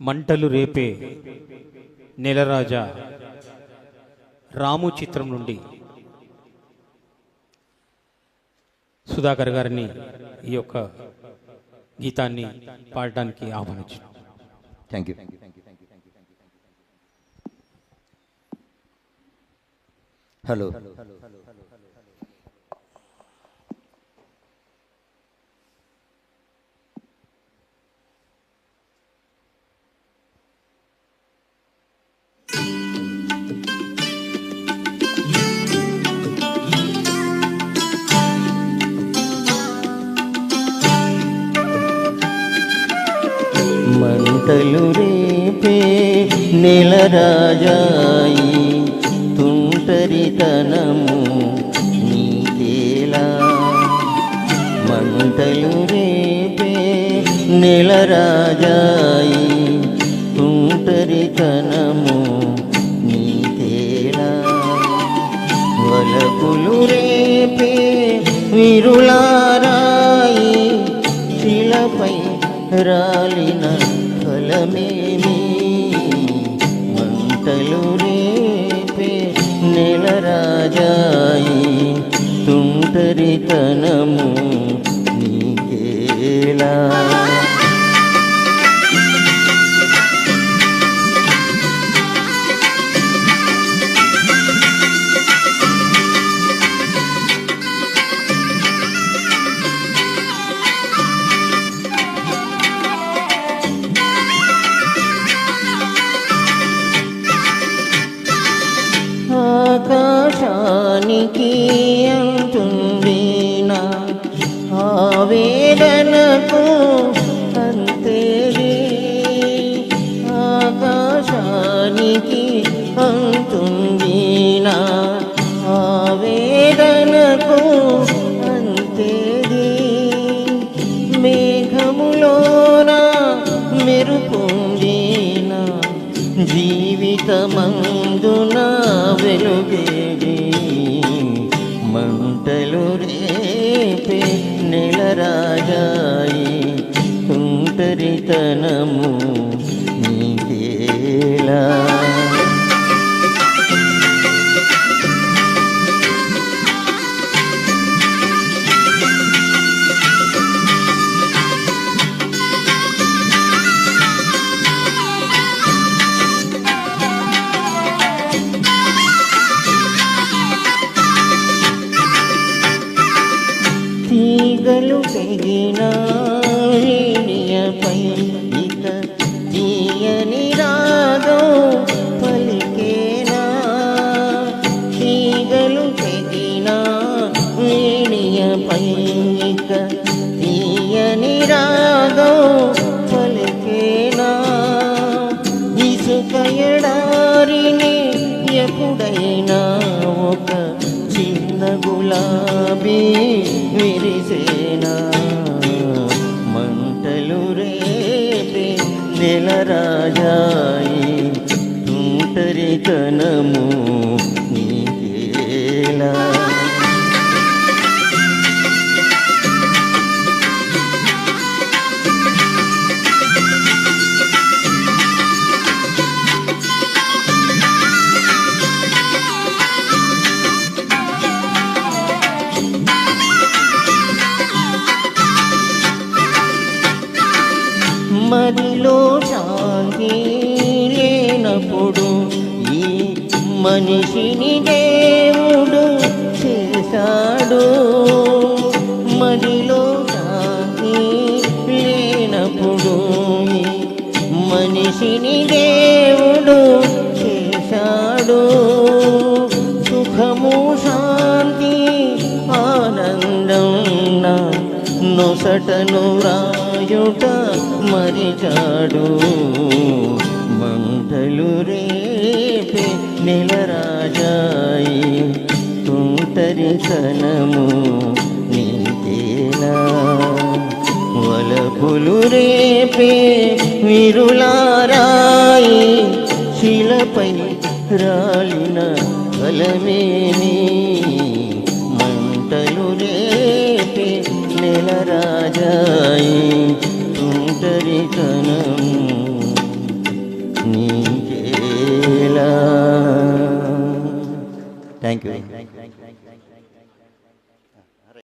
మంటలు రేపే నెలరాజా. రాము చిత్రం నుండి సుధాకర్ గారిని ఈ యొక్క గీతాన్ని పాడటానికి ఆహ్వానించాను థ్యాంక్ యూ హలో మంటలు రేపే నెలరాజాయి. తుంటరితనము నీకేలా? మంటలు రేపే నెలరాజాయి. తుంటరితనము నీకేలా? వలపులు రేపే విరులారాయి. శిలపై రాలిన ఫలమేమి మంటలు రేపే నెల రాజాయి. తుంటరితనము నీకేలా? దానికి అంటుంది నా ఆవేదనకు అంతేది ఆకాశానికి అంతుంది నా ఆవేదనకు అంతేది మేఘములోన మెరుపుంది నా జీవితమందున వెలుగే తీగలు తెగిన ఇక తీయని రాగం పలికేనా? తీగలు తెగిన రేణియపై ఇక తీయని రాగం పలికేనా? ఇసుక ఎడారిని ఎప్పుడైనా ఒక చిన్న గులాబీ విరిసేనా? మంటలు రేపే నెలరాజాయి తుంటరితనము నీకేలా? దేవుడు ఈ మనిషిని దేవుడు చేశాడు. మదిలో శాంతి లేనప్పుడు మనిషిని దేవుడు చేశాడు. సుఖము శాంతి ఆనందం నా నొసటను రాయుట మరిచాడు. మంటలు రేపే నెలరాజాయి. తుంటరితనము నీకేలా వలపులు రేపే విరులారాయి. శిలపై రాలిన కలమేని మంటలు రేపే నెలరాజాయి. తుంటరి కనము